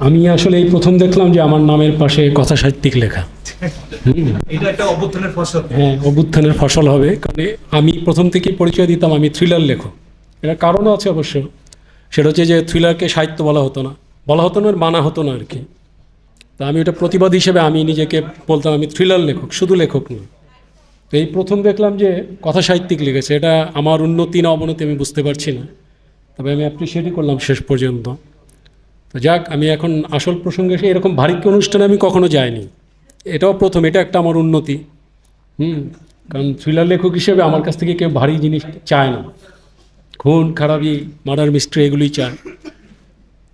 আমি আসলে এই প্রথম দেখলাম যে আমার নামের পাশে কথা সাহিত্যিক লেখা। এটা একটা অভ্যুত্থানের ফসল। হ্যাঁ অভ্যুত্থানের ফসল হবে। কারণ আমি প্রথম থেকেই পরিচয় দিতাম আমি থ্রিলার লেখক। এটা কারণও আছে অবশ্য। সেটা হচ্ছে যে থ্রিলারকে সাহিত্য বলা হতো না। বলা হতো না মানা হতো না আর কি তা আমি ওটা প্রতিবাদ হিসেবে আমি নিজেকে বলতাম আমি থ্রিলার লেখক শুধু লেখক না তো এই প্রথম দেখলাম যে কথা সাহিত্যিক লিখেছে। এটা আমার উন্নতি না অবনতি আমি বুঝতে পারছি না। তবে আমি অ্যাপ্রিসিয়েটই করলাম শেষ পর্যন্ত। তো যাক, আমি এখন আসল প্রসঙ্গে এসে এরকম ভারী অনুষ্ঠানে আমি কখনো যাইনি। এটাও প্রথম, এটা একটা আমার উন্নতি। হুম, কারণ থ্রিলার লেখক হিসেবে আমার কাছ থেকে কেউ ভারী জিনিস চায় না। খুন, খারাপি মার্ডার মিস্ট্রি এগুলোই চায়।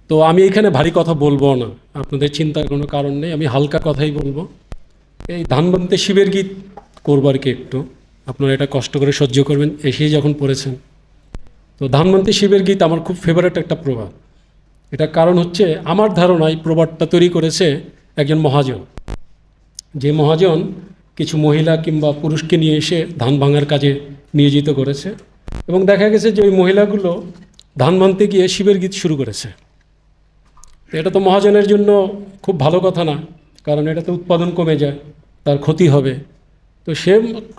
তো আমি এখানে ভারী কথা বলব না। আপনাদের চিন্তার কোনো কারণ নেই, আমি হালকা কথাই বলব। এই ধানবন্তে শিবের গীত করব আর কি একটু। আপনারা এটা কষ্ট করে সহ্য করবেন, এসেই যখন পড়েছেন। তো ধানবন্তে শিবের গীত আমার খুব ফেভারেট একটা প্রবাদ। এটা কারণ হচ্ছে আমার ধারণায় প্রবাদটা তৈরি করেছে একজন মহাজন। যে মহাজন কিছু মহিলা কিংবা পুরুষকে নিয়ে এসে ধান ভাঙার কাজে নিয়োজিত করেছে এবং দেখা গেছে যে ওই মহিলাগুলো ধান ভাঙতে গিয়ে শিবের গীত শুরু করেছে। এটা তো মহাজনের জন্য খুব ভালো কথা না, কারণ এটাতে উৎপাদন কমে যায়, তার ক্ষতি হবে। তো সে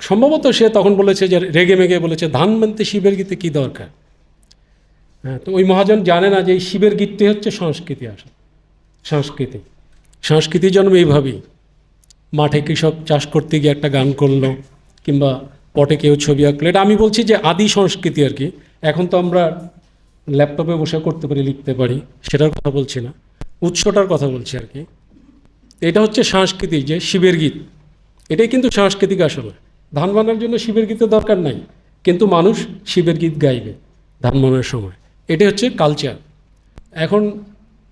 সম্ভবত সে তখন বলেছে যে রেগে মেগে বলেছে, ধান ভাঙতে শিবের গীতে কী দরকার? হ্যাঁ তো ওই মহাজন জানে না যে এই শিবের গীতটি হচ্ছে সংস্কৃতি আসলে। সংস্কৃতি। সংস্কৃতি জন্ম এইভাবেই। মাঠে কৃষক চাষ করতে গিয়ে একটা গান করল, কিংবা পটে কেউ ছবি আঁকলো। এটা আমি বলছি যে আদি সংস্কৃতি আর কি। এখন তো আমরা ল্যাপটপে বসে করতে পারি, লিখতে পারি, সেটার কথা বলছি না। উৎসটার কথা বলছি আর কি। এটা হচ্ছে সংস্কৃতি, যে শিবের গীত। এটাই কিন্তু সাংস্কৃতিক আসলে। ধান বানার জন্য শিবের গীতের দরকার নাই। কিন্তু মানুষ শিবের গীত গাইবে ধান বানানোর সময়। এটাই হচ্ছে কালচার এখন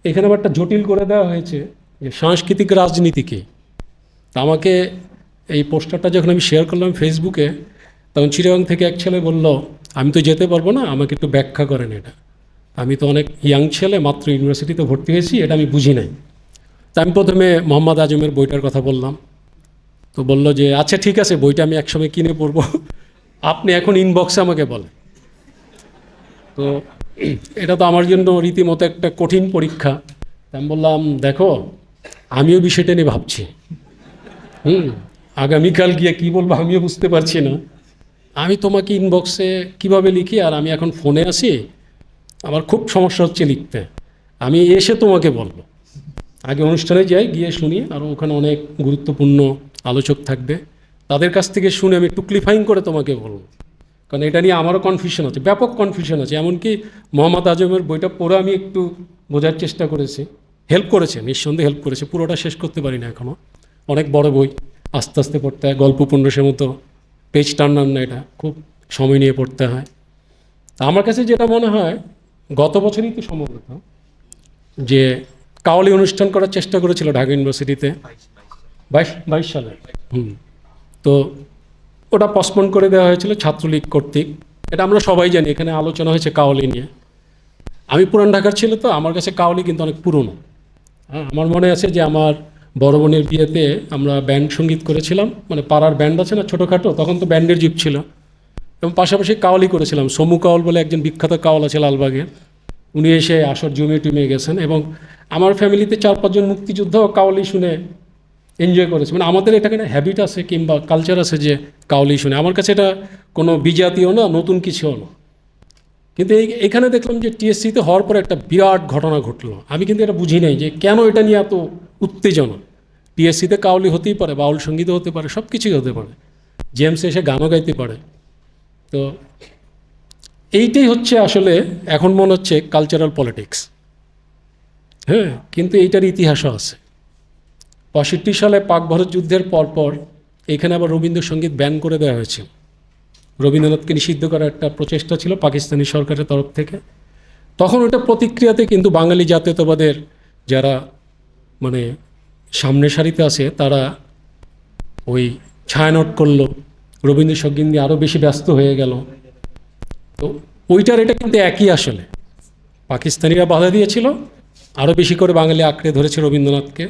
এখানে আবার একটা জটিল করে দেওয়া হয়েছে যে সাংস্কৃতিক রাজনীতিকে তা আমাকে এই পোস্টারটা যখন আমি শেয়ার করলাম ফেসবুকে তখন চিরাং থেকে এক ছেলে বলল, আমি তো যেতে পারব না, আমাকে একটু ব্যাখ্যা করেন এটা। আমি তো অনেক ইয়াং ছেলে, মাত্র ইউনিভার্সিটিতে ভর্তি হয়েছি, এটা আমি বুঝি নাই। তা আমি প্রথমে মোহাম্মদ আজমের বইটার কথা বললাম। তো বলল যে আচ্ছা ঠিক আছে, বইটা আমি একসময় কিনে পড়ব। আপনি এখন ইনবক্সে আমাকে বলেন। তো এটা তো আমার জন্য রীতিমতো একটা কঠিন পরীক্ষা। আমি বললাম, দেখো, আমিও বিষয়টা নিয়ে ভাবছি। হুম, আগামীকাল গিয়ে কী বলব আমিও বুঝতে পারছি না। আমি তোমাকে ইনবক্সে কীভাবে লিখি আর আমি এখন ফোনে আছি, আমার খুব সমস্যা হচ্ছে লিখতে। আমি এসে তোমাকে বলব। আগে অনুষ্ঠানে যাই, গিয়ে শুনি, আর ওখানে অনেক গুরুত্বপূর্ণ আলোচক থাকবে। তাদের কাছ থেকে শুনে আমি একটু ক্লিফাইং করে তোমাকে বলব। কারণ এটা নিয়ে আমারও কনফিউশন আছে ব্যাপক কনফিউশন আছে এমনকি মোহাম্মদ আজমের বইটা পড়ে আমি একটু বোঝার চেষ্টা করেছি। হেল্প করেছে, নিঃসন্দেহে হেল্প করেছে। পুরোটা শেষ করতে পারি না এখনও অনেক বড় বই, আস্তে আস্তে পড়তে হয়। গল্প উপন্যাসের মতো পেজ টার্নার না এটা, খুব সময় নিয়ে পড়তে হয়। তা আমার কাছে যেটা মনে হয়, গত বছরই তো সম্ভবত যে কাওয়ালি অনুষ্ঠান করার চেষ্টা করেছিল ঢাকা ইউনিভার্সিটিতে। বাইশ বাইশ সালে। হুম। তো ওটা পসপন করে দেওয়া হয়েছিল ছাত্রলীগ কর্তৃক। এটা আমরা সবাই জানি এখানে আলোচনা হয়েছে কাওয়ালি নিয়ে। আমি পুরান ঢাকার ছিল তো আমার কাছে কাওয়ালি কিন্তু অনেক পুরনো। হ্যাঁ। আমার মনে আছে যে আমার বড় বোনের বিয়েতে আমরা ব্যান্ড সংগীত করেছিলাম মানে পাড়ার ব্যান্ড আছে না ছোটোখাটো তখন তো ব্যান্ডের যুগ ছিল। এবং পাশাপাশি কাওয়ালি করেছিলাম সমু কাওয়াল বলে একজন বিখ্যাত কাওয়াল আছে লালবাগের। উনি এসে আসর জমিয়ে টুমিয়ে গেছেন এবং আমার ফ্যামিলিতে চার পাঁচজন মুক্তিযুদ্ধ কাওয়ালি শুনে এনজয় করেছে। মানে আমাদের এটা কিনা হ্যাবিট আছে কিংবা কালচার আছে যে কাওয়ালি শুনে। আমার কাছে এটা কোনো বিজাতীয় না, নতুন কিছুও না। কিন্তু এই, এখানে দেখলাম যে টিএসসিতে হওয়ার পরে একটা বিরাট ঘটনা ঘটলো। আমি কিন্তু এটা বুঝি নাই যে কেন এটা নিয়ে এত উত্তেজনা। টিএসসিতে কাউলি হতেই পারে বাউল সঙ্গীতও হতে পারে সব কিছুই হতে পারে। জেমস এসে গানও গাইতে পারে। তো এইটাই হচ্ছে আসলে এখন মনে হচ্ছে কালচারাল পলিটিক্স হ্যাঁ কিন্তু এইটার ইতিহাসও আছে। পঁয়ষট্টি সালে পাক ভারত যুদ্ধের পরপর এখানে আবার রবীন্দ্রসঙ্গীত ব্যান করে দেওয়া হয়েছে। রবীন্দ্রনাথকে নিষিদ্ধ করার একটা প্রচেষ্টা ছিল পাকিস্তানি সরকারের তরফ থেকে। তখন ওটা প্রতিক্রিয়াতে কিন্তু বাঙালি জাতীয়তাবাদের যারা মানে সামনে সারিতে আছে, তারা ওই ছায়ানট করল। রবীন্দ্রসঙ্গীত নিয়ে আরও বেশি ব্যস্ত হয়ে গেল। তো ওইটার এটা কিন্তু একই আসলে। পাকিস্তানিরা বাধা দিয়েছিল আরও বেশি করে বাঙালি আঁকড়ে ধরেছে রবীন্দ্রনাথকে।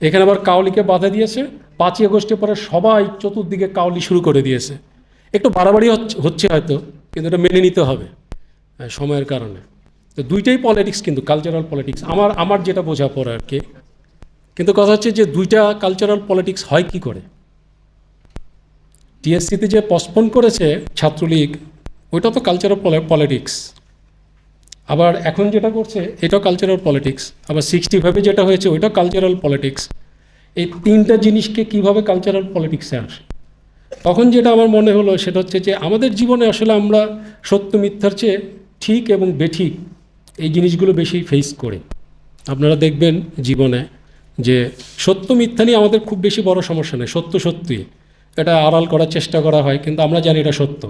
এখানে আবার কাউলিকে বাধা দিয়েছে। পাঁচই আগস্টের পরে সবাই চতুর্দিকে কাউলি শুরু করে দিয়েছে। একটু বাড়াবাড়ি হচ্ছে- হয়তো, কিন্তু এটা মেনে নিতে হবে সময়ের কারণে। তো দুইটাই পলিটিক্স কিন্তু কালচারাল পলিটিক্স আমার আমার যেটা বোঝা পড়ে আর কি। কিন্তু কথা হচ্ছে যে দুইটা কালচারাল পলিটিক্স হয় কি করে? টিএসসিতে যে পসপন করেছে ছাত্রলীগ, ওইটা তো কালচারাল পলিটিক্স আবার এখন যেটা করছে, এটাও কালচারাল পলিটিক্স আবার সিক্সটি ফাইভে যেটা হয়েছে, ওইটাও কালচারাল পলিটিক্স এই তিনটা জিনিসকে কীভাবে কালচারাল পলিটিক্সে আসে? তখন যেটা আমার মনে হলো, সেটা হচ্ছে যে আমাদের জীবনে আসলে আমরা সত্য, মিথ্যার চেয়ে ঠিক এবং বেঠিক এই জিনিসগুলো বেশি ফেস করি। আপনারা দেখবেন জীবনে যে সত্য, মিথ্যা নিয়ে আমাদের খুব বেশি বড় সমস্যা নেই। সত্য, সত্যি। এটা আড়াল করার চেষ্টা করা হয়, কিন্তু আমরা জানি এটা সত্য।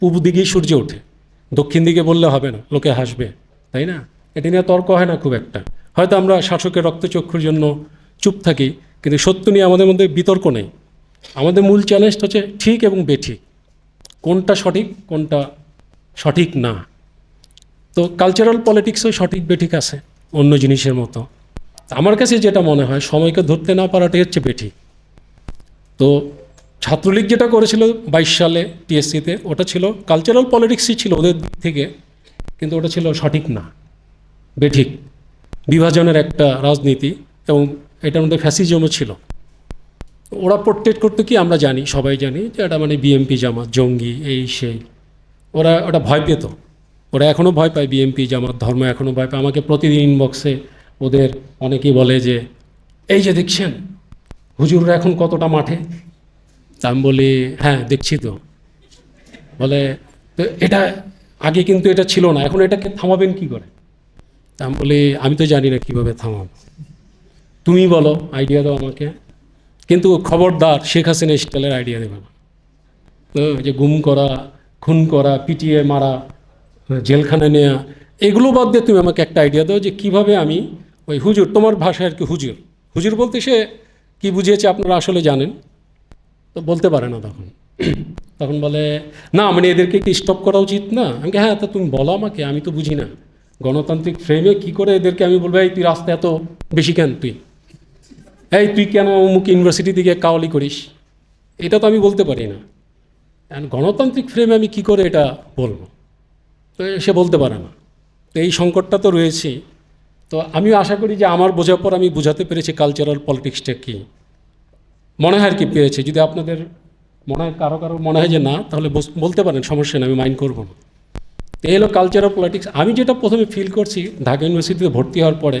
পূর্ব দিকেই সূর্য ওঠে। দক্ষিণ দিকে বললে হবে না, লোকে হাসবে। তাই না? এটা নিয়ে তর্ক হয় না খুব একটা। হয়তো আমরা শাসকের রক্তচক্ষুর জন্য চুপ থাকি, কিন্তু সত্য নিয়ে আমাদের মধ্যে বিতর্ক নেই। আমাদের মূল চ্যালেঞ্জটা হচ্ছে ঠিক এবং বেঠিক। কোনটা সঠিক কোনটা সঠিক না। তো কালচারাল পলিটিক্সও সঠিক, বেঠিক আছে অন্য জিনিসের মতো। আমার কাছে যেটা মনে হয়, সময়কে ধরতে না পারাটাই হচ্ছে বেঠিক। তো ছাত্রলীগ যেটা করেছিল বাইশ সালে টিএসসিতে ওটা ছিল কালচারাল পলিটিক্সই ছিল ওদের দিক থেকে। কিন্তু ওটা ছিল সঠিক না। বেঠিক। বিভাজনের একটা রাজনীতি এবং এটার মধ্যে ফ্যাসিজমও ছিল। ওরা পোর্ট্রেট করতে কি আমরা জানি, সবাই জানি যে এটা মানে বিএমপি জামাত, জঙ্গি, এই, সেই। ওরা ওটা ভয় পেত। ওরা এখনও ভয় পায় বিএমপি জামাত, ধর্ম এখনও ভয় পায়। আমাকে প্রতিদিন ইনবক্সে ওদের অনেকেই বলে যে, এই যে দেখছেন, হুজুররা এখন কতটা মাঠে? তা আমি বলি হ্যাঁ দেখছি তো। বলে, তো এটা আগে কিন্তু এটা ছিল না, এখন এটাকে থামাবেন কি করে? তা আমি বলি, আমি তো জানি না কীভাবে থামাবো। তুমি বলো আইডিয়া দাও আমাকে। কিন্তু খবরদার শেখ হাসিনা স্টাইলের আইডিয়া দেবে না। যে গুম করা, খুন করা, পিটিয়ে মারা, জেলখানায় নেওয়া এগুলো বাদ দিয়ে তুমি আমাকে একটা আইডিয়া দাও যে কীভাবে আমি ওই হুজুর, তোমার ভাষায় আর কি হুজুর? হুজুর বলতে সে কী বুঝিয়েছে আপনারা আসলে জানেন? তো বলতে পারে না তখন। তখন বলে, না মানে এদেরকে কি স্টপ করা উচিত না? আমি হ্যাঁ তা তুমি বলো আমাকে, আমি তো বুঝি না। গণতান্ত্রিক ফ্রেমে কি করে এদেরকে আমি বলব, এই, তুই রাস্তা এত বেশি কেন তুই? এই, তুই কেন অমুক ইউনিভার্সিটি থেকে কাওয়ালি করিস? এটা তো আমি বলতে পারি না। গণতান্ত্রিক ফ্রেমে আমি কি করে এটা বলব? তো সে বলতে পারে না। তো এই সংকটটা তো রয়েছে। তো আমিও আশা করি যে আমার বোঝার পর আমি বুঝাতে পেরেছি কালচারাল পলিটিক্সটা কী। মনে হয় আর কি পেয়েছে। যদি আপনাদের মনে হয় কারও কারও মনে হয় যে না, তাহলে বলতে পারেন, সমস্যা নেই, আমি মাইন্ড করব না। এই হলো কালচারাল পলিটিক্স আমি যেটা প্রথমে ফিল করছি, ঢাকা ইউনিভার্সিটিতে ভর্তি হওয়ার পরে,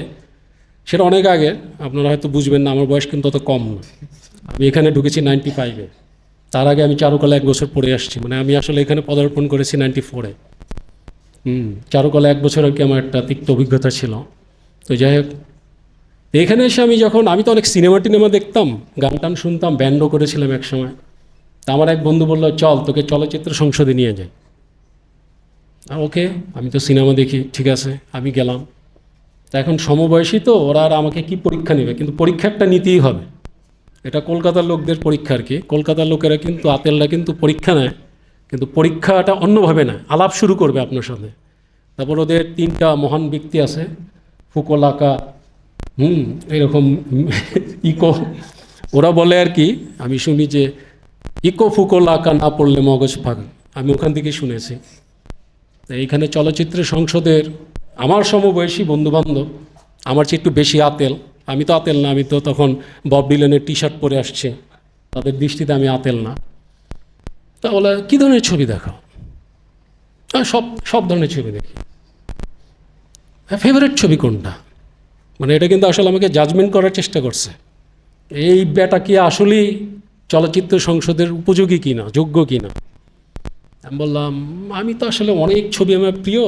সেটা অনেক আগে, আপনারা হয়তো বুঝবেন না, আমার বয়স কিন্তু অত কম না। আমি এখানে ঢুকেছি নাইনটি ফাইভে তার আগে আমি চারুকলা এক বছর পড়ে আসছি মানে আমি আসলে এখানে পদার্পণ করেছি নাইনটি ফোরে হুম, চারুকলা এক বছর আর কি আমার একটা তিক্ত অভিজ্ঞতা ছিল। তো যাই হোক এখানে এসে আমি যখন, আমি তো অনেক সিনেমা টিনেমা দেখতাম গান টান শুনতাম ব্যান্ডও করেছিলাম এক সময় তা আমার এক বন্ধু বলল, চল, তোকে চলচ্চিত্র সংসদে নিয়ে যাই। ওকে? আমি তো সিনেমা দেখি, ঠিক আছে, আমি গেলাম। তা এখন সমবয়সী তো, ওরা আর আমাকে কি পরীক্ষা নেবে? কিন্তু পরীক্ষা একটা নিতেই হবে। এটা কলকাতার লোকদের পরীক্ষা আর কি। কলকাতার লোকেরা কিন্তু, আতেলরা কিন্তু পরীক্ষা নেয়, কিন্তু পরীক্ষাটা অন্যভাবে না আলাপ শুরু করবে আপনার সাথে। তারপর ওদের তিনটা মহান ব্যক্তি আছে, ফুকলাকা, হুম, এরকম ইকো। ওরা বলে আর কি, আমি শুনি যে ইকো ফুকলাকা না পড়লে মগজ ফাঁক আমি ওখান থেকে শুনেছি। এইখানে চলচ্চিত্র সংসদের আমার সমবয়সী বন্ধুবান্ধব আমার চেয়ে একটু বেশি আতেল। আমি তো আতেল না আমি তো তখন বব ডিলেনের টি শার্ট পরে আসছে। তাদের দৃষ্টিতে আমি আতেল না। তা বলে কী ধরনের ছবি দেখাও? "আহ, সব সব ধরনের ছবি দেখি। হ্যাঁ ফেভারিট ছবি কোনটা? মানে এটা কিন্তু আসলে আমাকে জাজমেন্ট করার চেষ্টা করছে। এই ব্যাটা কি আসলেই চলচ্চিত্র সংসদের উপযোগী কিনা, যোগ্য কিনা? আমি বললাম, আমি তো আসলে অনেক ছবি আমার প্রিয়,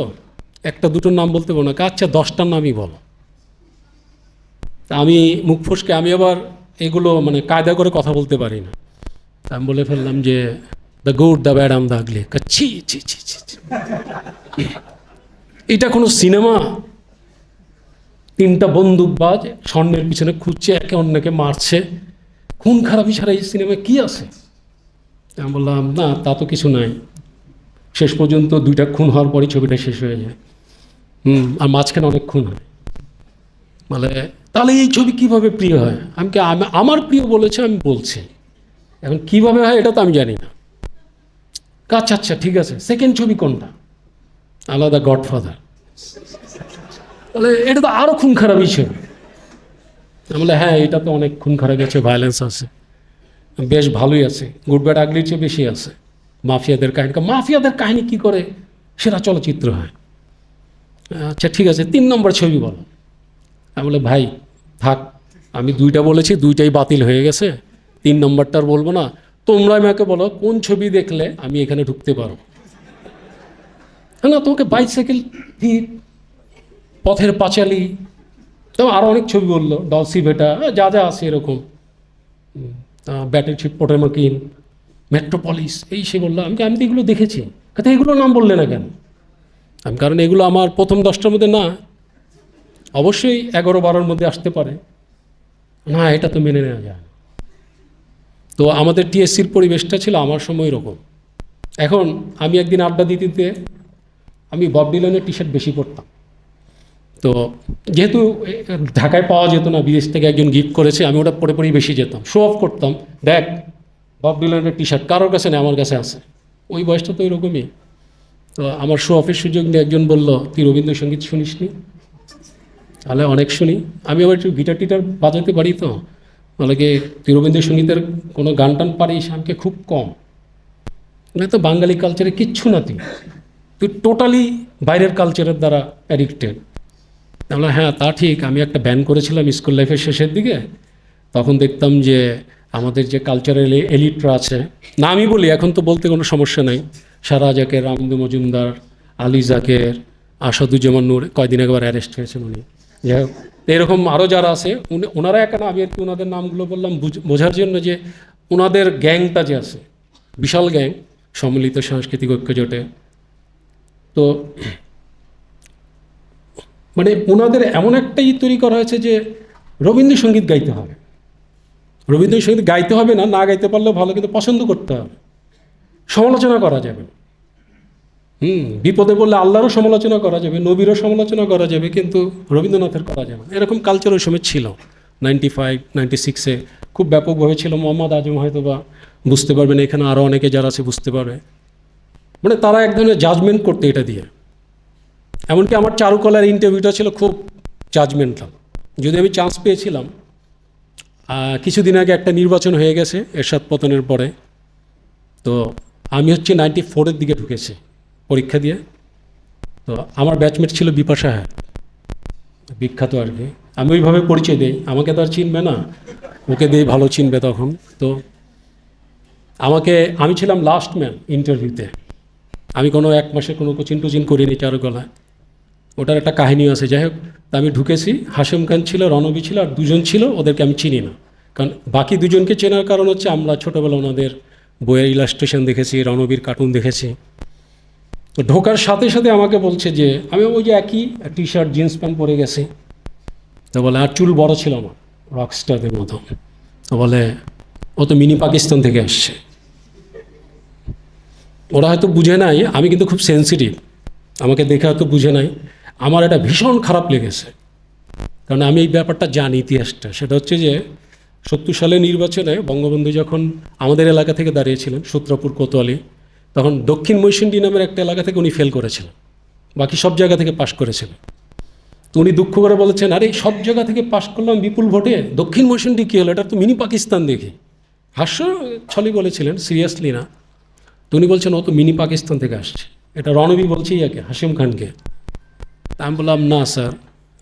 একটা দুটোর নাম বলতে পারব না। আচ্ছা দশটার নামই বলো। আমি মুখ ফসকে, আমি আবার এগুলো মানে কায়দা করে কথা বলতে পারি না। আমি বলে ফেললাম যে the good the bad and the ugly ছি ছি ছি ছি ছি। এটা কোনো সিনেমা? তিনটা বন্দুকবাজ স্বর্ণের পিছনে খুঁজছে, একে অন্যকে মারছে। খুন খারাপি ছাড়া এই সিনেমায় কী আছে? আমি বললাম, না, তা তো কিছু নাই। শেষ পর্যন্ত দুইটা খুন হওয়ার পরই ছবিটা শেষ হয়ে যায়। হুম, আর মাঝখানে অনেক খুন হয়। মানে তাহলে এই ছবি কীভাবে প্রিয় হয়? আমি কি, আমি- আমার প্রিয় বলেছে, আমি বলছি। এখন কীভাবে হয় এটা তো আমি জানি না। আচ্ছা আচ্ছা ঠিক আছে। সেকেন্ড ছবি কোনটা? আলাদা গডফাদার। তাহলে এটা তো আরও খুন খারাপই ছিল আমি বলে হ্যাঁ এটা তো অনেক খুন খারাপ আছে ভায়োলেন্স আছে। বেশ ভালোই আছে। গুড ব্যাড আগলির চেয়ে বেশি আছে। মাফিয়াদের কাহিনী মাফিয়াদের কাহিনী কি করে? সেটা চলচ্চিত্র হয়। আচ্ছা ঠিক আছে, তিন নম্বর ছবি বলো। আমি বলে ভাই, থাক, আমি দুইটা বলেছি, দুইটাই বাতিল হয়ে গেছে। তিন নম্বরটার বলব না। তোমরা আমাকে বলো, কোন ছবি দেখলে আমি এখানে ঢুকতে পারো না তোমাকে বাইসাইকেল পথের পাঁচালি তো আরও অনেক ছবি বলল ডলসি ভেটা যা যা আছে এরকম। ব্যাটেল শিপ পোটেমাকিন মেট্রোপলিস এই সে বলল, আমি আমি তো এগুলো দেখেছি। কিন্তু এগুলো নাম বললে না কেন? আমি কারণ এগুলো আমার প্রথম দশটার মধ্যে না, অবশ্যই এগারো বারোর মধ্যে আসতে পারে। না, এটা তো মেনে নেওয়া যায় তো আমাদের টিএসসির পরিবেশটা ছিল আমার সময় এরকম। এখন আমি একদিন আড্ডা দিতে আমি বব ডিলনের টি শার্ট বেশি পরতাম। তো যেহেতু ঢাকায় পাওয়া যেত না, বিদেশ থেকে একজন গিফট করেছে, আমি ওটা পরে পরেই বেশি যেতাম। শো অফ করতাম। দেখ বব ডিলনের টি শার্ট কারোর কাছে নেই, আমার কাছে আছে। ওই বয়সটা তো এরকমই। তো আমার শো অফের সুযোগ নিয়ে একজন বলল, তুই রবীন্দ্রসঙ্গীত শুনিস নি? তাহলে অনেক শুনি। আমি আবার একটু গিটার টিটার বাজাতে পারি তো। বলে কি, তুই রবীন্দ্রসঙ্গীতের কোনো গান টান পারিস? আমাকে খুব কম। না তো বাঙালি কালচারে কিচ্ছু না তুই। তুই টোটালি বাইরের কালচারের দ্বারা অ্যাডিক্টেড তাহলে হ্যাঁ তা ঠিক, আমি একটা ব্যান করেছিলাম স্কুল লাইফের শেষের দিকে। তখন দেখতাম যে আমাদের যে কালচারাল এলিটরা আছে, না, আমি বলি, এখন তো বলতে কোনো সমস্যা নাই। সারা জাকের, রামদু মজুমদার, আলী জাকের, আসাদুজ্জামান নূর, কয়দিন একবার অ্যারেস্ট হয়েছেন উনি। যাই হোক, এরকম আরও যারা আছে, উনি, ওনারা একা না, আমি কি ওনাদের নামগুলো বললাম, বুঝ- বোঝার জন্য যে ওনাদের গ্যাংটা যে আছে, বিশাল গ্যাং, সম্মিলিত সাংস্কৃতিক ঐক্য জোটে। তো মানে ওনাদের এমন একটা ই তৈরি করা হয়েছে যে রবীন্দ্রসঙ্গীত গাইতে হবে। রবীন্দ্রসঙ্গীত গাইতে হবে না না গাইতে পারলেও ভালো, কিন্তু পছন্দ করতে হবে। সমালোচনা করা যাবে। হুম, বিপদে বললে আল্লাহরও সমালোচনা করা যাবে, নবীরও সমালোচনা করা যাবে, কিন্তু রবীন্দ্রনাথের করা যাবে। এরকম কালচার ওই সময় ছিল। নাইনটি ফাইভ নাইনটি সিক্সে খুব ব্যাপকভাবে ছিল। মোহাম্মদ আজম হয়তো বা বুঝতে পারবেন, এখানে আরও অনেকে যারা আছে বুঝতে পারবে। মানে তারা এক ধরনের জাজমেন্ট করতে এটা দিয়ে। এমনকি আমার চারুকলার ইন্টারভিউটা ছিল খুব জাজমেন্টাল যদি আমি চান্স পেয়েছিলাম কিছুদিন আগে একটা নির্বাচন হয়ে গেছে এরশাদ পতনের পরে। তো আমি হচ্ছে নাইনটি ফোরের দিকে ঢুকেছি পরীক্ষা দিয়ে। তো আমার ব্যাচমেট ছিল বিপাশা হ্যাঁ বিখ্যাত আর কি। আমি ওইভাবে পরিচয় দিই, আমাকে তো আর চিনবে না, ওকে দিয়ে ভালো চিনবে তখন। তো আমাকে, আমি ছিলাম লাস্ট ম্যান ইন্টারভিউতে আমি কোনো এক মাসে কোনো কোচিন টোচিং করিনি চারুকলায়। ওটার একটা কাহিনী আছে। যাই হোক আমি ঢুকেছি হাশেম খান ছিল, রণবী ছিল, আর দুজন ছিল, ওদেরকে আমি চিনি না। কারণ বাকি দুজনকে চেনার কারণ হচ্ছে আমরা ছোটোবেলা ওনাদের বইয়ের ইলাস্ট্রেশন দেখেছি, রণবীর কার্টুন দেখেছি। তো ঢোকার সাথে সাথে আমাকে বলছে যে, আমি ওই যে একই টি শার্ট জিন্স প্যান্ট পরে গেছি। তো বলে, আর চুল বড় ছিল আমার রকস্টারদের মতো। তো বলে, ও তো মিনি পাকিস্তান থেকে আসছে। ওরা হয়তো বুঝে নাই, আমি কিন্তু খুব সেন্সিটিভ আমাকে দেখে হয়তো বুঝে নাই। আমার এটা ভীষণ খারাপ লেগেছে। কারণ আমি এই ব্যাপারটা জানি ইতিহাসটা। সেটা হচ্ছে যে, সত্তর সালে নির্বাচনে বঙ্গবন্ধু যখন আমাদের এলাকা থেকে দাঁড়িয়েছিলেন, সূত্রপুর কোতোয়ালি, তখন দক্ষিণ মৈশুন্ডি নামের একটা এলাকা থেকে উনি ফেল করেছিলেন। বাকি সব জায়গা থেকে পাশ করেছিলেন। তো উনি দুঃখ করে বলেছেন, আরে, সব জায়গা থেকে পাশ করলাম বিপুল ভোটে? দক্ষিণ মৈশুন্ডি কী হলো? এটা তো মিনি পাকিস্তান দেখি। হাস্য ছলি বলেছিলেন সিরিয়াসলি না। তো উনি বলছেন, ও তো মিনি পাকিস্তান থেকে আসছে। এটা রণবী বলছে ইয়াকে হাসিম খানকে। তা আমি বললাম, না, স্যার,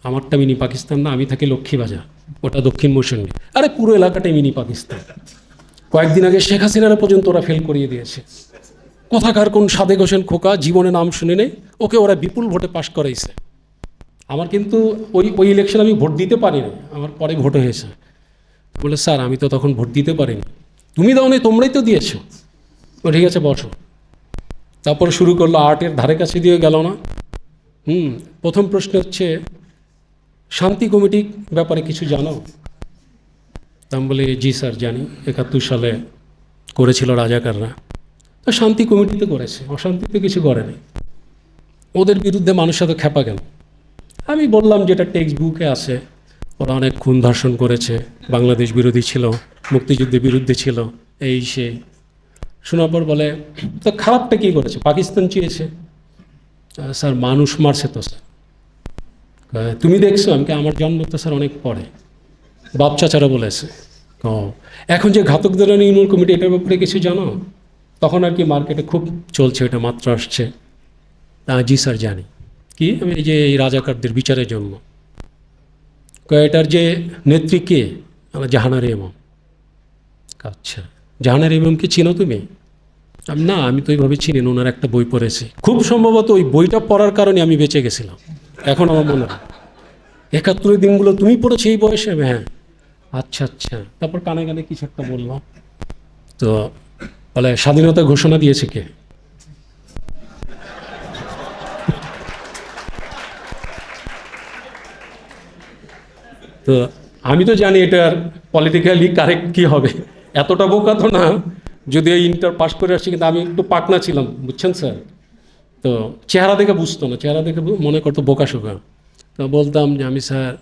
আমারটা মিনি পাকিস্তান না, আমি থাকি লক্ষ্মীবাজার, ওটা দক্ষিণ মৌসুমী আরে, পুরো এলাকাটাই মিনি পাকিস্তান। কয়েকদিন আগে শেখ হাসিনারা পর্যন্ত ওরা ফেল করিয়ে দিয়েছে। কোথাকার কোন সাদেক হোসেন খোকা, জীবনে নাম শুনে নেই, ওকে ওরা বিপুল ভোটে পাশ করাইছে। আমার কিন্তু ওই ওই ইলেকশন আমি ভোট দিতে পারি পারিনি, আমার পরে ভোট হয়েছে। বলে, স্যার, আমি তো তখন ভোট দিতে পারিনি। তুমি দাও নি, তোমরাই তো দিয়েছ। ও, ঠিক আছে, বসো। তারপর শুরু করল, আর্টের ধারে কাছে দিয়ে গেল না। হুম, প্রথম প্রশ্ন হচ্ছে, শান্তি কমিটি ব্যাপারে কিছু জানো? আমি বলি, জি স্যার, জানি। একাত্তর সালে করেছিল রাজাকাররা। তো শান্তি কমিটিতে করেছে অশান্তিতে কিছু করেনি ওদের বিরুদ্ধে মানুষ এত খেপা গেল। আমি বললাম যেটা টেক্সট বুকে আছে, ওরা অনেক খুন ধর্ষণ করেছে, বাংলাদেশ বিরোধী ছিল, মুক্তিযুদ্ধের বিরুদ্ধে ছিল, এই সে। শোনার পর বলে, তো খারাপটা কী করেছে? পাকিস্তান চেয়েছে। স্যার মানুষ মারছে তো স্যার। তুমি দেখছ আমি কই, আমার জন্ম তো স্যার অনেক পরে। বাপ চাচারা বলেছে। ও এখন যে ঘাতক ঘাতকদের ইউনিয়ন কমিটি এটার ব্যাপারে কিছু জানো? তখন আর কি মার্কেটে খুব চলছে এটা মাত্র আসছে। জি স্যার জানি। কি? আমি এই যে এই রাজাকারদের বিচারের জন্য। এটার যে নেত্রী কে? জাহানার ইমাম। আচ্ছা জাহানার ইমামকে চিনো তুমি? না, আমি তো ওইভাবে চিনি ওনার একটা বই পড়েছি। খুব সম্ভবত ওই বইটা পড়ার কারণে আমি বেঁচে গেছিলাম। এখন আমার মনে হয়। একাত্তরের দিনগুলো তুমি পড়েছো এই বয়সে? হ্যাঁ। আচ্ছা আচ্ছা। তারপর কানে কানে কিছু একটা বললাম। তো বলে, স্বাধীনতা ঘোষণা দিয়েছে কে? তো আমি তো জানি এটার পলিটিক্যালি কারেক্ট কী হবে। এতটা বোকা তো না। যদি এই ইন্টার পাস করে আসছি কিন্তু আমি একটু পাকনা ছিলাম, বুঝছেন স্যার? তো চেহারা দেখে বুঝতো না, চেহারা দেখে মনে করতো বোকা শোকা তো বলতাম যে আমি স্যার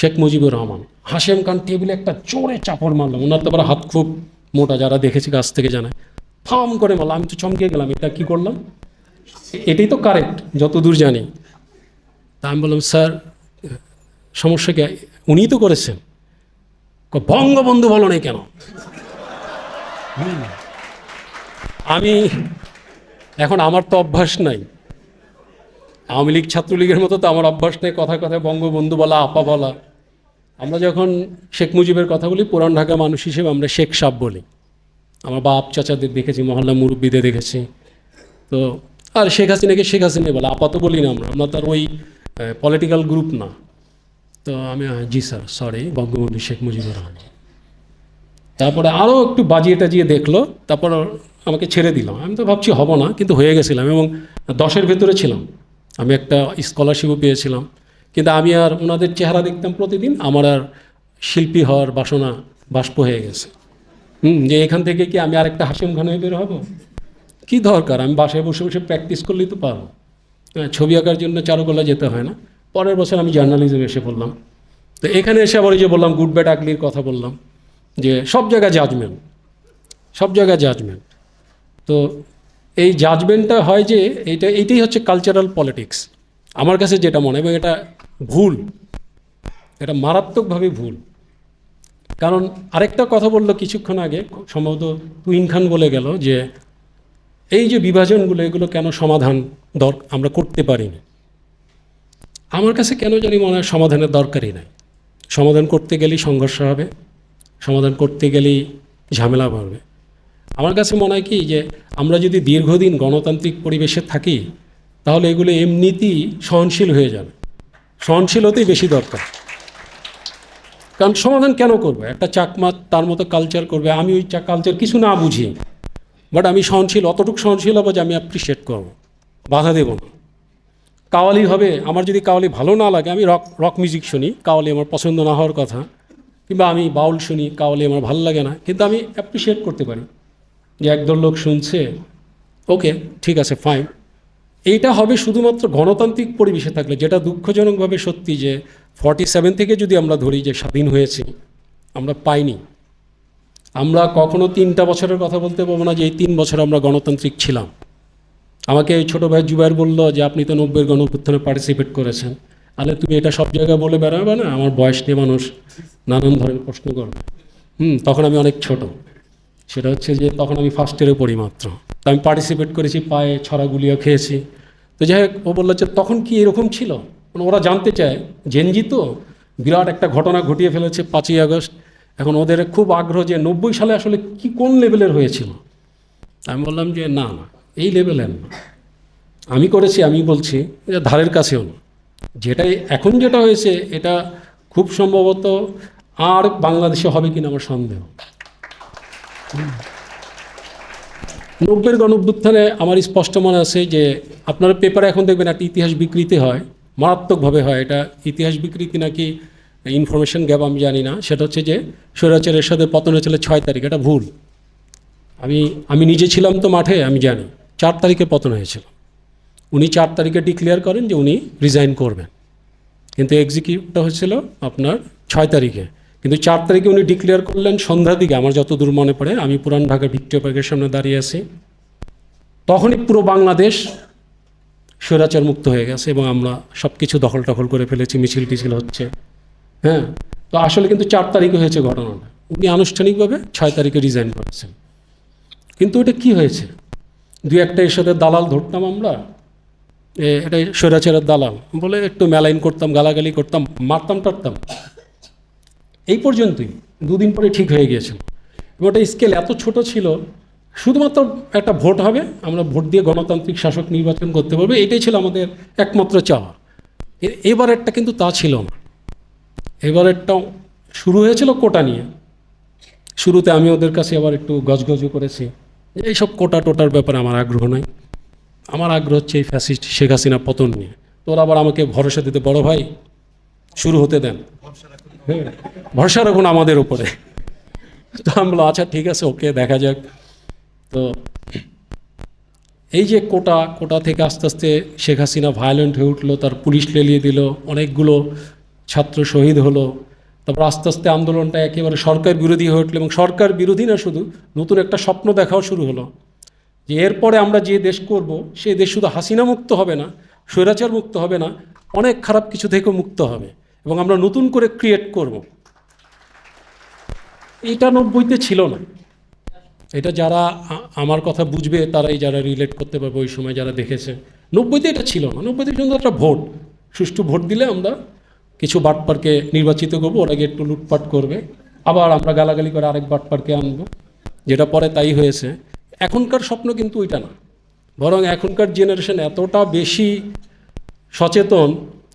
শেখ মুজিবুর রহমান। হাশেম খান টেবিলে একটা জোরে চাপড় মারলাম, ওনার তো হাত খুব মোটা, যারা দেখেছি কাছ থেকে জানায় ফাম করে মারলাম, আমি তো চমকে গেলাম, এটা কি করলাম? এটাই তো কারেক্ট যতদূর জানি। তা আমি বললাম, স্যার, সমস্যা কি? উনিই তো করেছেন। বঙ্গবন্ধু বলো নাই কেন। আমি, এখন আমার তো অভ্যাস নাই। আওয়ামী লীগ ছাত্রলীগের মতো তো আমার অভ্যাস নেই কথায় কথায় বঙ্গবন্ধু বলা, আপা বলা। আমরা যখন শেখ মুজিবের কথা বলি পুরান ঢাকা মানুষ হিসেবে আমরা শেখ সাপ বলি। আমার বাপ চাচাদের দেখেছি, মহল্লা মুরব্বীদের দেখেছি। তো, আর শেখ হাসিনাকে শেখ হাসিনা বলে, আপা তো বলি না আমরা আমরা তার ওই পলিটিক্যাল গ্রুপ না। তো আমি জি স্যার সরি বঙ্গবন্ধু শেখ মুজিবুর রহমান। তারপরে আরও একটু বাজিয়ে টাজিয়ে দেখল তারপর আমাকে ছেড়ে দিলাম আমি তো ভাবছি হব না কিন্তু হয়ে গেছিলাম এবং দশের ভেতরে ছিলাম। আমি একটা স্কলারশিপও পেয়েছিলাম কিন্তু আমি আর ওনাদের চেহারা দেখতাম প্রতিদিন আমার আর শিল্পী হওয়ার বাসনা বাষ্প হয়ে গেছে। হুম যে এখান থেকে কি আমি আরেকটা হাসিম খান হয়ে বের হব? কী দরকার? আমি বাসায় বসে বসে প্র্যাকটিস করলেই তো পারব। হ্যাঁ, ছবি আঁকার জন্য চারুকলা যেতে হয় না। পরের বছর আমি জার্নালিজম এসে পড়লাম। তো এখানে এসে আবার ওই যে বললাম গুড ব্যাড আগলির কথা বললাম। যে সব জায়গায় জাজমেন্ট সব জায়গায় জাজমেন্ট তো এই জাজমেন্টটা হয় যে এইটা, এইটাই হচ্ছে কালচারাল পলিটিক্স আমার কাছে যেটা মনে হয় এটা ভুল, এটা মারাত্মকভাবে ভুল। কারণ আরেকটা কথা বলল কিছুক্ষণ আগে, সম্ভবত তুইন খান বলে গেল, যে এই যে বিভাজনগুলো, এগুলো কেন সমাধান দর, আমরা করতে পারিনি আমার কাছে কেন জানি মনে হয় সমাধানের দরকারই নাই। সমাধান করতে গেলেই সংঘর্ষ হবে। সমাধান করতে গেলেই ঝামেলা বাড়বে। আমার কাছে মনে হয় কি যে, আমরা যদি দীর্ঘদিন গণতান্ত্রিক পরিবেশে থাকি, তাহলে এগুলো এমনিতেই সহনশীল হয়ে যাবে। সহনশীলতাই বেশি দরকার। কারণ সমাধান কেন করবে? একটা চাকমা তার মতো কালচার করবে, আমি ওই চা কালচার কিছু না বুঝি। বাট আমি সহনশীল, অতটুকু সহনশীল হব যে আমি অ্যাপ্রিসিয়েট করব। বাধা দেবো না। কাওয়ালি হবে, আমার যদি কাওয়ালি ভালো না লাগে, আমি রক রক মিউজিক শুনি, কাওয়ালি আমার পছন্দ না হওয়ার কথা। কিংবা আমি বাউল শুনি কাওয়ালি আমার ভালো লাগে না, কিন্তু আমি অ্যাপ্রিসিয়েট করতে পারি। যে একদল লোক শুনছে, ওকে, ঠিক আছে ফাইন এইটা হবে শুধুমাত্র গণতান্ত্রিক পরিবেশে থাকলে, যেটা দুঃখজনকভাবে সত্যি যে ফর্টি সেভেন থেকে যদি আমরা ধরি যে স্বাধীন হয়েছি, আমরা পাইনি। আমরা কখনো তিনটা বছরের কথা বলতে পারব না যে এই তিন বছর আমরা গণতান্ত্রিক ছিলাম। আমাকে এই ছোটো ভাই জুবাইর বলল যে, আপনি তো নব্বইয়ের গণঅভ্যুত্থানে পার্টিসিপেট করেছেন। আরে তুমি এটা সব জায়গায় বলে বেড়াবে না? আমার বয়স নিয়ে মানুষ নানান ধরনের প্রশ্ন করবে। হুম, তখন আমি অনেক ছোট। সেটা হচ্ছে যে তখন আমি ফার্স্ট ইয়ারে পড়ি মাত্র। তো আমি পার্টিসিপেট করেছি, পায়ে ছড়া গুলিও খেয়েছি। তো যাই হোক, ও বলল যে তখন কি এরকম ছিল? মানে ওরা জানতে চায়। জেনজি তো বিরাট একটা ঘটনা ঘটিয়ে ফেলেছে পাঁচই আগস্ট। এখন ওদের খুব আগ্রহ যে নব্বই সালে আসলে কি কোন লেভেলের হয়েছিল? আমি বললাম যে না না, এই লেভেলের না। আমি করেছি, আমি বলছি যে ধারের কাছেও না। যেটাই এখন যেটা হয়েছে, এটা খুব সম্ভবত আর বাংলাদেশে হবে কিনা আমার সন্দেহ। নব্বইয়ের গণঅভ্যুত্থানে আমার স্পষ্ট মনে আছে যে, আপনারা পেপারে এখন দেখবেন একটা ইতিহাস বিকৃতি হয়, মারাত্মকভাবে হয়। এটা ইতিহাস বিকৃতি নাকি ইনফরমেশন গ্যাপ আমি জানি না। সেটা হচ্ছে যে স্বৈরাচারের সাথে পতন হয়েছিল ছয় তারিখ, এটা ভুল। আমি আমি নিজে ছিলাম তো মাঠে, আমি জানি। চার তারিখে পতন হয়েছিল। উনি চার তারিখে ডিক্লেয়ার করেন যে উনি রিজাইন করবেন। কিন্তু এক্সিকিউটটা হচ্ছিল আপনার ছয় তারিখে। কিন্তু চার তারিখে উনি ডিক্লেয়ার করলেন সন্ধ্যার দিকে, আমার যত দূর মনে পড়ে, আমি পুরান ঢাকা ভিক্টোরিয়া পার্কের সামনে দাঁড়িয়ে আছি। তখনই পুরো বাংলাদেশ স্বৈরাচার মুক্ত হয়ে গেছে এবং আমরা সব কিছু দখল টখল করে ফেলেছি, মিছিল টিছিল হচ্ছে। হ্যাঁ তো আসলে কিন্তু চার তারিখে হয়েছে ঘটনাটা। উনি আনুষ্ঠানিকভাবে ছয় তারিখে রিজাইন করেছেন। কিন্তু এটা কি হয়েছে? দু একটা এর সাথে দালাল ধরতাম আমরা। এটা স্বৈরাচারের দালাল। বলে একটু মেলাইন করতাম, গালাগালি করতাম, মারতাম, টারতাম। এই পর্যন্তই। দুদিন পরে ঠিক হয়ে গিয়েছিল। এবং ওটা স্কেল এত ছোট ছিল, শুধুমাত্র একটা ভোট হবে, আমরা ভোট দিয়ে গণতান্ত্রিক শাসক নির্বাচন করতে পারব, এটাই ছিল আমাদের একমাত্র চাওয়া। এবারেরটা কিন্তু তা ছিল না। এবারেরটা শুরু হয়েছিল কোটা নিয়ে। শুরুতে আমি ওদের কাছে আবার একটু গজগজু করেছি। এইসব কোটা টোটার ব্যাপারে আমার আগ্রহ নাই। আমার আগ্রহ হচ্ছে এই ফ্যাসিস্ট শেখ হাসিনা পতন নিয়ে। তোরা আবার আমাকে ভরসা দিতে বড় ভাই শুরু হতে দেন। হ্যাঁ ভরসা রাখুন আমাদের উপরে। তো আমি বললাম, আচ্ছা ঠিক আছে ওকে দেখা যাক। তো এই যে কোটা কোটা থেকে আস্তে আস্তে শেখ হাসিনা ভায়োলেন্ট হয়ে উঠল তার পুলিশ লেলিয়ে দিল অনেকগুলো ছাত্র শহীদ হলো তারপর আস্তে আস্তে আন্দোলনটা একেবারে সরকার বিরোধী হয়ে উঠল এবং সরকার বিরোধী না শুধু নতুন একটা স্বপ্ন দেখাও শুরু হলো। যে এরপরে আমরা যে দেশ করব, সেই দেশ শুধু হাসিনা মুক্ত হবে না, স্বৈরাচার মুক্ত হবে না, অনেক খারাপ কিছু থেকেও মুক্ত হবে এবং আমরা নতুন করে ক্রিয়েট করব। এটা নব্বইতে ছিল না। এটা যারা আমার কথা বুঝবে, তারাই যারা রিলেট করতে পারবে ওই সময় যারা দেখেছে। নব্বইতে এটা ছিল না। নব্বইতে শুধু একটা ভোট। সুষ্ঠু ভোট দিলে আমরা কিছু বাটপারকে নির্বাচিত করব, ওরা গিয়ে একটু লুটপাট করবে। আবার আমরা গালাগালি করে আরেক বাটপারকে আনব। যেটা পরে তাই হয়েছে। এখনকার স্বপ্ন কিন্তু ওইটা না। বরং এখনকার জেনারেশন এতটা বেশি সচেতন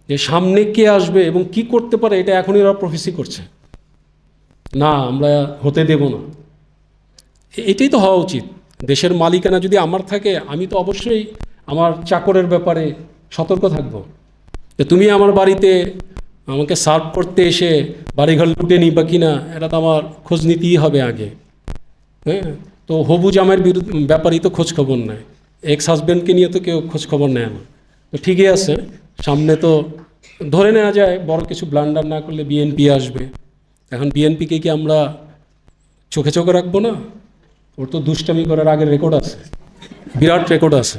যে সামনে কে আসবে এবং কি করতে পারে এটা এখনই ওরা প্রফেসি করছে। না, আমরা হতে দেব না। এটাই তো হওয়া উচিত। দেশের মালিকানা যদি আমার থাকে, আমি তো অবশ্যই আমার চাকরের ব্যাপারে সতর্ক থাকব। যে তুমি আমার বাড়িতে আমাকে সার্ভ করতে এসে বাড়িঘর লুটে নিবা কি না এটা তো আমার খোঁজ নিতেই হবে আগে। হ্যাঁ? তো হবু জামাইয়ের বিরুদ্ধে ব্যাপারেই তো খোঁজখবর নেয়। এক্স হাজব্যান্ডকে নিয়ে তো কেউ খোঁজখবর নেয় না। তো ঠিকই আছে, সামনে তো ধরে নেওয়া যায়, বড় কিছু ব্লান্ডার না করলে বিএনপি আসবে। এখন বিএনপিকে কি আমরা চোখে চোখে রাখব না? ওর তো দুষ্টামি করার আগের রেকর্ড আছে। বিরাট রেকর্ড আছে।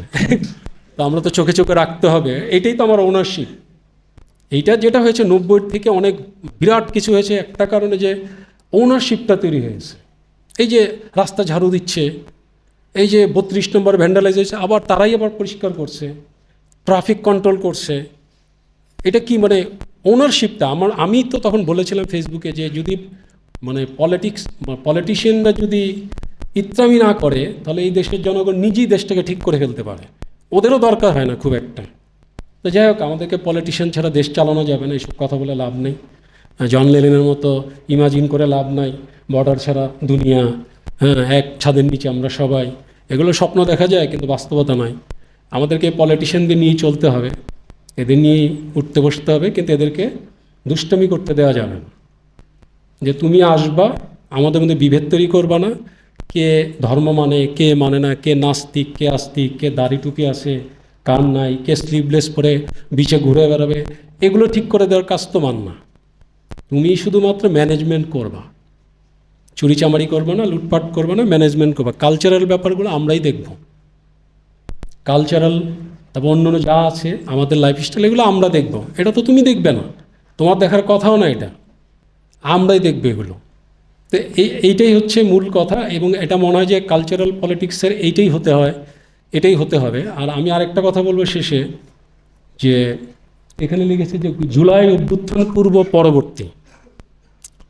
তো আমরা তো চোখে চোখে রাখতে হবে। এটাই তো আমার ওনারশিপ এইটা যেটা হয়েছে নব্বই থেকে অনেক বিরাট কিছু হয়েছে, একটা কারণে যে ওনারশিপটা তৈরি হয়েছে। এই যে রাস্তা ঝাড়ু দিচ্ছে, এই যে বত্রিশ নম্বর ভ্যান্ডালাইজ হয়েছে আবার তারাই আবার পরিষ্কার করছে ট্রাফিক কন্ট্রোল করছে। এটা কি মানে ওনারশিপটা আমার, আমি তো তখন বলেছিলাম ফেসবুকে যে যদি মানে পলিটিক্স পলিটিশিয়ানরা যদি ইত্রামি না করে, তাহলে এই দেশের জনগণ নিজেই দেশটাকে ঠিক করে ফেলতে পারে। ওদেরও দরকার হয় না খুব একটা। তো যাই হোক, আমাদেরকে পলিটিশিয়ান ছাড়া দেশ চালানো যাবে না এইসব কথা বলে লাভ নেই। জন লেলিনের মতো ইমাজিন করে লাভ নাই। বর্ডার ছাড়া দুনিয়া হ্যাঁ এক ছাদের নিচে আমরা সবাই। এগুলো স্বপ্ন দেখা যায়, কিন্তু বাস্তবতা নয় আমাদেরকে পলিটিশিয়ানদের নিয়েই চলতে হবে। এদের নিয়েই উঠতে বসতে হবে, কিন্তু এদেরকে দুষ্টমি করতে দেওয়া যাবে না। যে তুমি আসবা, আমাদের মধ্যে বিভেদ তৈরি করবা না। কে ধর্ম মানে কে মানে না, কে নাস্তিক, কে আস্তিক, কে দাড়ি টুপি আছে, কান নাই, কে স্লিভলেস পরে বিচে ঘুরে বেড়াবে, এগুলো ঠিক করে দেওয়ার কাজ তো মান না তুমি শুধুমাত্র ম্যানেজমেন্ট করবা। চুরি চামারি করব না, লুটপাট করব না ম্যানেজমেন্ট করবা। কালচারাল ব্যাপারগুলো আমরাই দেখব। কালচারাল তারপর অন্য অন্য যা আছে, আমাদের লাইফস্টাইল এগুলো আমরা দেখব। এটা তো তুমি দেখবে না। তোমার দেখার কথাও না এটা। আমরাই দেখবে এগুলো। তো এই এইটাই হচ্ছে মূল কথা এবং এটা মনে হয় যে কালচারাল পলিটিক্সের এইটাই হতে হয়, এটাই হতে হবে। আর আমি আরেকটা কথা বলব শেষে যে এখানে লিখেছে যে জুলাই অভ্যুত্থান পূর্ব পরবর্তী।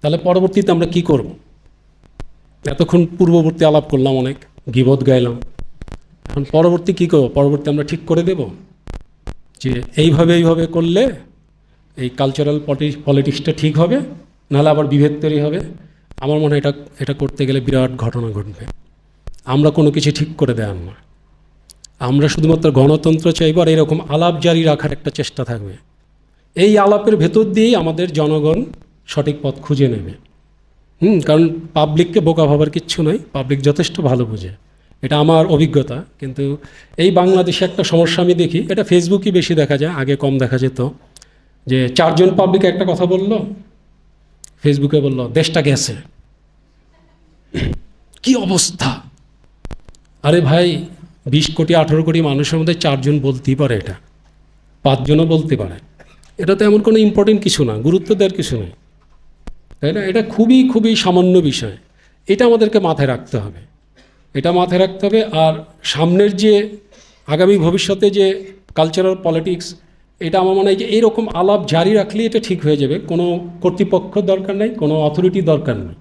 তাহলে পরবর্তীতে আমরা কি করব? এতক্ষণ পূর্ববর্তী আলাপ করলাম অনেক, গিবত গাইলাম। এখন পরবর্তী কী করব? পরবর্তী আমরা ঠিক করে দেব? যে এইভাবে এইভাবে করলে এই কালচারাল পলিটিক্সটা ঠিক হবে, নাহলে আবার বিভেদ তৈরি হবে। আমার মনে হয় এটা এটা করতে গেলে বিরাট ঘটনা ঘটবে। আমরা কোনো কিছু ঠিক করে দেওয়ার না। আমরা শুধুমাত্র গণতন্ত্র চাইব আর এরকম আলাপ জারি রাখার একটা চেষ্টা থাকবে। এই আলাপের ভেতর দিয়েই আমাদের জনগণ সঠিক পথ খুঁজে নেবে। হুম, কারণ পাবলিককে বোকা ভাবার কিচ্ছু নয় পাবলিক যথেষ্ট ভালো বোঝে। এটা আমার অভিজ্ঞতা, কিন্তু এই বাংলাদেশে একটা সমস্যা আমি দেখি, এটা ফেসবুকই বেশি দেখা যায়, আগে কম দেখা যেত। যে চারজন পাবলিক একটা কথা বলল ফেসবুকে বলল, দেশটা গেছে। কি অবস্থা? আরে ভাই, বিশ কোটি, আঠেরো কোটি মানুষের মধ্যে চারজন বলতেই পারে এটা। পাঁচজনও বলতে পারে। এটা তো এমন কোনো ইম্পর্টেন্ট কিছু না, গুরুত্ব দেওয়ার কিছু নেই। তাই না? এটা খুবই খুবই সামান্য বিষয়। এটা আমাদেরকে মাথায় রাখতে হবে। এটা মাথায় রাখতে হবে। আর সামনের যে আগামী ভবিষ্যতে যে কালচারাল পলিটিক্স এটা আমার মনে হয় যে এইরকম আলাপ জারি রাখলে এটা ঠিক হয়ে যাবে। কোনো কর্তৃপক্ষ দরকার নেই, কোনো অথরিটি দরকার নেই।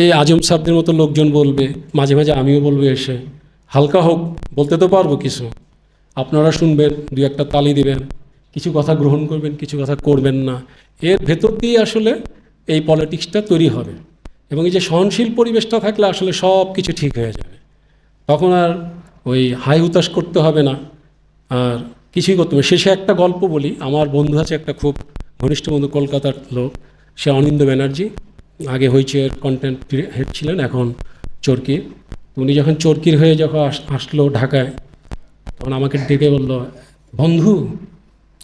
এই আজম সাহেবদের মতো লোকজন বলবে, মাঝে মাঝে আমিও বলব এসে, হালকা হোক, বলতে তো পারব কিছু। আপনারা শুনবেন দু একটা তালি দিবেন, কিছু কথা গ্রহণ করবেন, কিছু কথা করবেন না। এর ভেতর দিয়ে আসলে এই পলিটিক্সটা তৈরি হবে। এবং এই যে সহনশীল পরিবেশটা থাকলে আসলে সব কিছু ঠিক হয়ে যাবে। তখন আর ওই হাই হুতাশ করতে হবে না। আর কিছুই করতে হবে শেষে একটা গল্প বলি। আমার বন্ধু আছে একটা খুব ঘনিষ্ঠ বন্ধু, কলকাতার লোক। সে অনিন্দ ব্যানার্জি। আগে হইচের কন্টেন্ট হেড ছিলেন, এখন চরকির। উনি যখন চরকির হয়ে যখন আস- আসলো ঢাকায়, তখন আমাকে ডেকে বলল, বন্ধু,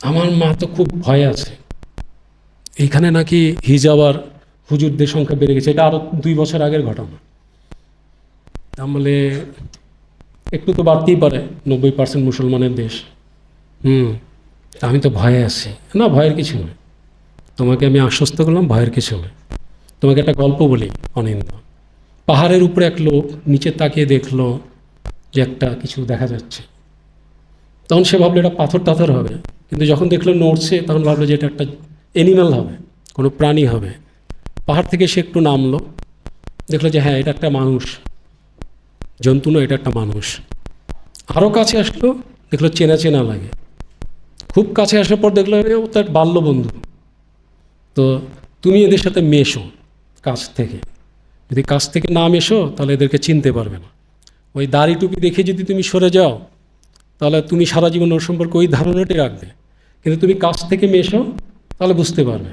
আমার মা তো খুব ভয় আছে। এইখানে নাকি হিজাব আর হুজুরদের সংখ্যা বেড়ে গেছে। এটা আরও দুই বছর আগের ঘটনা। তাহলে একটু তো বাড়তেই পারে, নব্বই পার্সেন্ট মুসলমানের দেশ। হুম, আমি তো ভয়ে আছি। না, ভয়ের কিছু নয়। তোমাকে আমি আশ্বস্ত করলাম, ভয়ের কিছু নয়। তোমাকে একটা গল্প বলি অনিন্দ পাহাড়ের উপরে এক লোক নিচে তাকিয়ে দেখল যে একটা কিছু দেখা যাচ্ছে। তখন সে ভাবলো এটা পাথর টাথর হবে। কিন্তু যখন দেখল নড়ছে, তখন ভাবলো যে এটা একটা অ্যানিম্যাল হবে, কোনো প্রাণী হবে। পাহাড় থেকে সে একটু নামলো, দেখল যে হ্যাঁ এটা একটা মানুষ। জন্তু নয়, এটা একটা মানুষ। আরও কাছে আসলো, দেখল চেনা চেনা লাগে। খুব কাছে আসার পর দেখল ও তো এক বাল্য বন্ধু তো তুমি এদের সাথে মেশো কাছ থেকে। যদি কাছ থেকে না মেশো, তাহলে এদেরকে চিনতে পারবে না। ওই দাড়ি টুপি দেখে যদি তুমি সরে যাও, তাহলে তুমি সারা জীবন ওর সম্পর্কে ওই ধারণাটি রাখবে। কিন্তু তুমি কাছ থেকে মেশো তাহলে বুঝতে পারবে।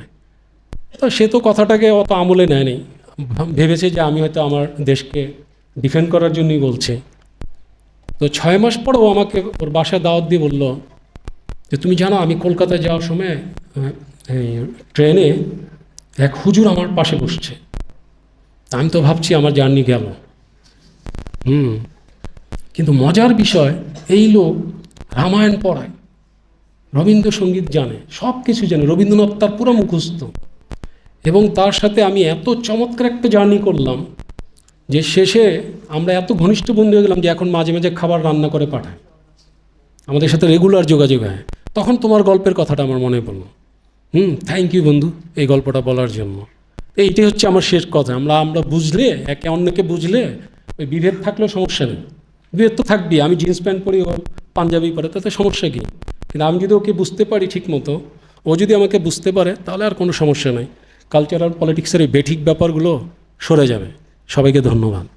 তো সে তো কথাটাকে অত আমলে নেয়নি। ভেবেছে যে আমি হয়তো আমার দেশকে ডিফেন্ড করার জন্যই বলছে। তো ছয় মাস পর ও আমাকে ওর বাসায় দাওয়াত দিয়ে বলল যে, তুমি জানো আমি কলকাতায় যাওয়ার সময় ট্রেনে এক হুজুর আমার পাশে বসছে। আমি তো ভাবছি আমার জার্নি গেল। হুম, কিন্তু মজার বিষয়, এই লোক রামায়ণ পড়ায়। রবীন্দ্রসঙ্গীত জানে, সব কিছু জানে। রবীন্দ্রনাথ তার পুরো মুখস্থ। এবং তার সাথে আমি এত চমৎকার একটা জার্নি করলাম যে শেষে আমরা এত ঘনিষ্ঠ বন্ধু হয়ে গেলাম যে এখন মাঝে মাঝে খাবার রান্না করে পাঠায়। আমাদের সাথে রেগুলার যোগাযোগ হয়। তখন তোমার গল্পের কথাটা আমার মনে পড়ল। হুম থ্যাংক ইউ বন্ধু, এই গল্পটা বলার জন্য। এইটাই হচ্ছে আমার শেষ কথা। আমরা আমরা বুঝলে, একে অন্যকে বুঝলে ওই বিভেদ থাকলেও সমস্যা নেই। বিভেদ তো থাকবেই। আমি জিন্স প্যান্ট পরি পাঞ্জাবি পরে, তাতে সমস্যা কী? কিন্তু আমি যদি ওকে বুঝতে পারি ঠিক মতো ও যদি আমাকে বুঝতে পারে, তাহলে আর কোনো সমস্যা নাই। কালচারাল পলিটিক্সের এই বেঠিক ব্যাপারগুলো সরে যাবে। সবাইকে ধন্যবাদ।